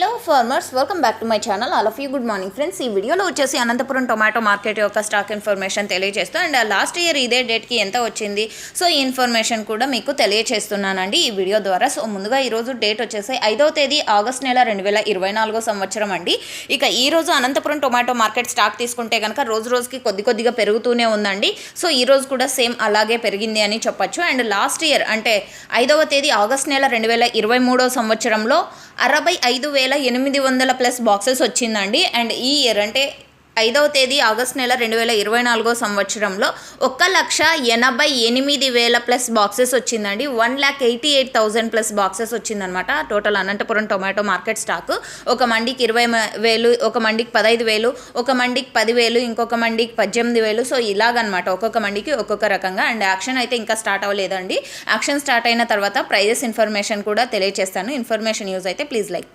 Hello farmers welcome back to my channel all of you good morning friends ఈ వీడియోలో వచ్చేసి Anantapuram tomato market యొక్క stock information తెలియజేస్తూ and last year ఇదే డేట్కి ఎంత వచ్చింది? సో ఈ ఇన్ఫర్మేషన్ కూడా మీకు తెలియజేస్తున్నానండి ఈ వీడియో ద్వారా. సో ముందుగా ఈరోజు డేట్ వచ్చేసి ఐదవ తేదీ ఆగస్ట్ నెల రెండు వేల ఇరవై నాలుగో సంవత్సరం అండి. ఇక ఈరోజు అనంతపురం టొమాటో మార్కెట్ స్టాక్ తీసుకుంటే కనుక రోజు రోజుకి కొద్ది కొద్దిగా పెరుగుతూనే ఉందండి. సో ఈ రోజు కూడా సేమ్ అలాగే పెరిగింది అని చెప్పొచ్చు. అండ్ లాస్ట్ ఇయర్ అంటే ఐదవ తేదీ ఆగస్ట్ నెల రెండు వేల ఇరవై మూడో సంవత్సరంలో అరవై ఐదు వేల ఎనిమిది వందల ప్లస్ బాక్సెస్ వచ్చిందండి. అండ్ ఈ ఇయర్ అంటే ఐదవ తేదీ ఆగస్ట్ నెల రెండు వేల ఇరవై నాలుగో సంవత్సరంలో ఒక్క లక్ష ఎనభై ఎనిమిది వేల ప్లస్ బాక్సెస్ వచ్చిందండి. One lakh eighty eight thousand plus boxes వచ్చిందనమాట total Anantapuram tomato market stock ఒక మండికి ఇరవై వేలు ఒక మండికి పదహైదు వేలు ఒక మండికి పదివేలు ఇంకొక మండికి పద్దెనిమిది వేలు. సో ఇలాగనమాట ఒక్కొక్క మండికి ఒక్కొక్క రకంగా. అండ్ యాక్షన్ అయితే ఇంకా స్టార్ట్ అవ్వలేదండి. యాక్షన్ స్టార్ట్ అయిన తర్వాత ప్రైజెస్ ఇన్ఫర్మేషన్ కూడా తెలియజేస్తాను ఇన్ఫర్మేషన్ యూజ్ అయితే ప్లీజ్ లైక్.